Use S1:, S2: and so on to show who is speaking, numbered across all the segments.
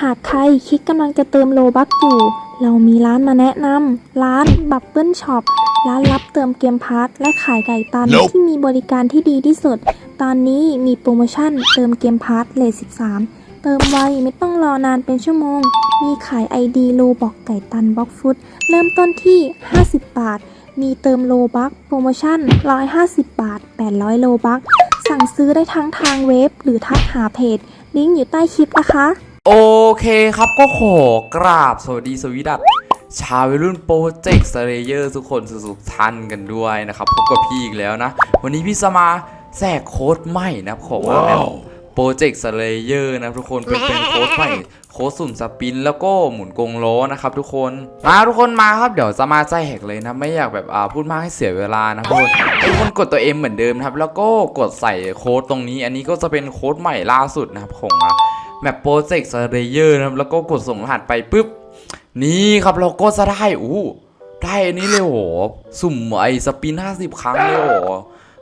S1: หากใครคิดกำลังจะเติมโลบัคอยู่ เรามีร้านมาแนะนำร้านบับเบิลช็อปร้านรับเติมเกมพาร์ทและขายไก่ตัน
S2: Nope
S1: ที่มีบริการที่ดีที่สุด ตอนนี้มีโปรโมชั่นเติมเกมพาร์ทเลท13 เติมไวไม่ต้องรอนานเป็นชั่วโมง มีขาย ID โลบอกไก่ตันบล็อกฟุตเริ่มต้นที่ 50 บาท มีเติมโลบัคโปรโมชั่น 150 บาท 800 โลบัคสั่งซื้อได้ทั้งทางเว็บหรือทักหาเพจ ลิงก์อยู่ใต้คลิปนะคะ
S3: โอเคครับก็ขอกราบสวัสดีสวีดัตชาววัยรุ่นโปรเจกต์สเลเยอร์ทุกคนสุขๆท่านกันด้วยนะครับพบกับพี่อีกแล้วนะ วันนี้พี่สมาแทรกโค้ดใหม่นะครับของว่าแบบโปรเจกต์สเลเยอร์นะทุกคนเป็นเป็นโค้ดใหม่โค้ดสุ่มสปินแล้วก็หมุนกงล้อนะครับทุกคนมาทุกคนมาครับเดี๋ยวจะมาแทรกเลยนะ ไม่อยากแบบอ่าพูดมากให้เสียเวลานะทุกคนทุกคนกดตัวเอ็มเหมือนเดิมนะครับ แล้วก็กดใส่โค้ดตรงนี้ อันนี้ก็จะเป็นโค้ดใหม่ล่าสุดนะครับของอะ แมปโปรเจกต์สเลเยอร์นะครับ แล้วก็กดส่งรหัสไปปุ๊บ นี่ครับเราก็จะได้อู้ได้อันนี้เลยโห สุ่มไอ้สปิน 50 ครั้งเลยโห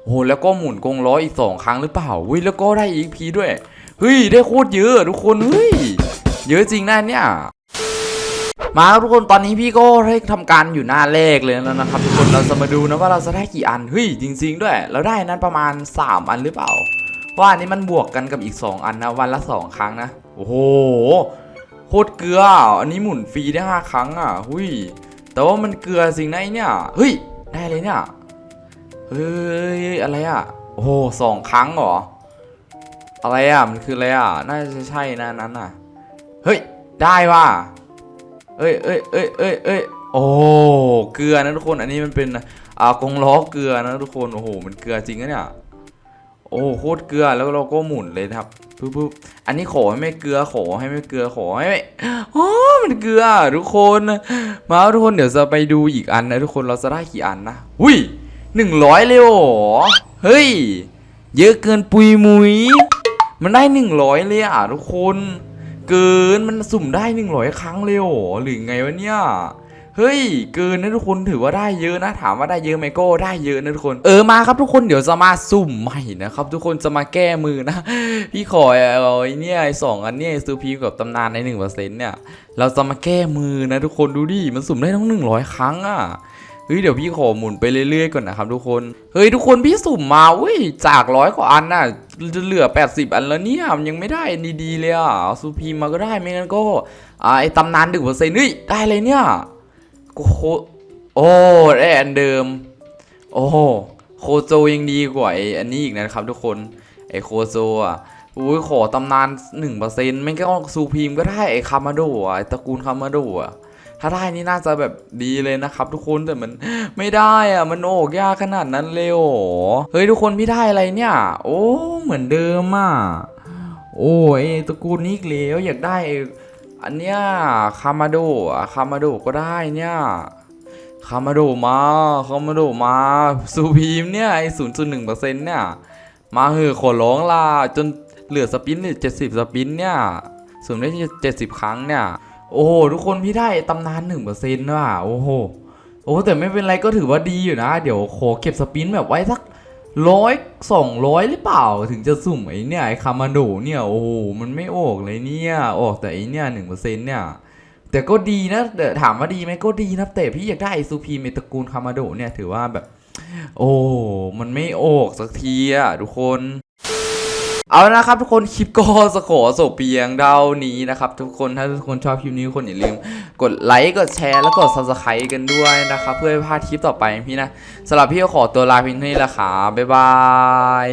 S3: โอ้โหแล้วก็หมุนกงล้ออีก 2 ครั้งหรือเปล่าเฮ้ยแล้วก็ได้อีกพีด้วยเฮ้ยได้โคตรเยอะทุกคนเฮ้ยเยอะจริงนะเนี่ยมาทุกคนตอนนี้พี่ก็ได้ทำการอยู่หน้าเลขเลยแล้วนะครับ ทุกคนเราจะมาดูนะว่าเราจะได้กี่อันเฮ้ยจริง ๆ ด้วย เราได้นั้นประมาณ 3 อันหรือเปล่า เพราะอันนี้มันบวกกันกับอีก 2 อันนะวันละ 2 ครั้งนะ โอ้โหโคตรเกลือ อันนี้หมุนฟรีได้ 5 ครั้งอะหุยแต่ว่ามันเกลือจริงนะไอเนี่ยเฮ้ยได้เลยเนี่ยเฮ้ยอะไรอะโอ้โหสองครั้งเหรออะไรอะมันคืออะไรอะน่าจะใช่นะนั้นอะเฮ้ยได้ว่ะเอ้ยเอ้ยเอ้ยเอ้ยเอ้ยโอ้เกลือนะทุกคนอันนี้มันเป็นอ่ากงล้อเกลือนะทุกคนโอ้โหมันเกลือจริงนะเนี่ย โอ้โคตรเกลือแล้วเราก็หมุนเลยครับปุ๊บปุ๊บอันนี้ขอให้ไม่เกลือขอให้ไม่เกลือขอให้ไม่โอ้มันเกลือทุกคนมาทุกคนเดี๋ยวจะไปดูอีกอันนะทุกคนเราจะได้กี่อันนะหุ้ยหนึ่งร้อยเลยเหรอเฮ้ยเยอะเกินปุยมุยมันได้หนึ่งร้อยเลยอะทุกคน เกินมันสุ่มได้หนึ่งร้อยครั้งเลยเหรอหรือไงวะเนี่ย เฮ้ยเกินนะทุกคนถือว่าได้เยอะนะ ถามว่าได้เยอะไหมก็ได้เยอะนะทุกคน เออมาครับทุกคนเดี๋ยวจะมาสุ่มใหม่นะครับ ทุกคนจะมาแก้มือนะ พี่ขอเอาไอ้เนี่ยไอ้สองอันเนี่ยซูพีกับตำนานในหนึ่งเปอร์เซ็นต์เนี่ย เราจะมาแก้มือนะทุกคนดูดิมันสุ่มได้ทั้งหนึ่งร้อยครั้งอะเฮ้ยเดี๋ยวพี่ขอหมุนไปเรื่อยๆก่อนนะครับทุกคนเฮ้ยทุกคนพี่สุ่มมาเว้ยจากร้อยกว่าอันน่ะจะเหลือ 80 อันแล้วเนี่ยมันยังไม่ได้ดีๆเลยอะซูพีมาก็ได้ไม่งั้นก็อ่าไอ้ตำนานหนึ่งเปอร์เซ็นต์เฮ้ยได้เลยเนี่ย โคโอ้ได้อันเดิม โอ้โคโจยังดีกว่าไออันนี้อีกนะครับทุกคนไอโคโจอะอุ้ยขอตำนานหนึ่งเปอร์เซ็นต์ไม่ก็ซูพีมก็ได้ไอคามาโดอะไอตระกูลคามาโดอะถ้าได้นี่น่าจะแบบดีเลยนะครับ ทุกคนแต่มันไม่ได้อะมันโอกยากขนาดนั้นเลยโอเฮ้ยทุกคนพี่ได้อะไรเนี่ย โอ้เหมือนเดิมอะโอ้ยตระกูลนี้อีกแล้วอยากได้ อันเนี้ยคามาโดอะคามาโดก็ได้เนี่ยคามาโดมาคามาโดมาซูพีมเนี่ยไอศูนย์จุดหนึ่งเปอร์เซ็นต์เนี่ยมาเหอขอร้องล่ะจนเหลือสปินเนี่ยเจ็ดสิบสปินเนี่ยสุ่มได้เจ็ดสิบครั้งเนี่ย โอ้โหทุกคนพี่ได้ตำนานหนึ่งเปอร์เซ็นต์ว่ะโอ้โหโอ้แต่ไม่เป็นไรก็ถือว่าดีอยู่นะ เดี๋ยวขอเก็บสปินแบบไว้สัก ร้อยสองร้อยหรือเปล่าถึงจะสุ่มไอ้เนี่ยไอ้คามาโดเนี่ยโอ้โหมันไม่ออกเลยเนี่ยออกแต่ไอ้เนี่ยหนึ่งเปอร์เซ็นต์เนี่ยแต่ก็ดีนะถามว่าดีไหมก็ดีนะแต่พี่อยากได้ซูพีเมตระกูลคามาโดเนี่ยถือว่าแบบ โอ้มันไม่ออกสักทีอะทุกคน เอาละครับทุกคนคลิปก็สขอจบเพียงเท่านี้นะครับ ทุกคนถ้าทุกคนชอบคลิปนี้คนอย่าลืมกดไลค์กดแชร์แล้วกดซับสไครต์กันด้วยนะครับ เพื่อไม่พลาดคลิปต่อไปพี่นะสำหรับพี่ก็ขอตัวลาเพียงเท่านี้ละครับบ๊ายบาย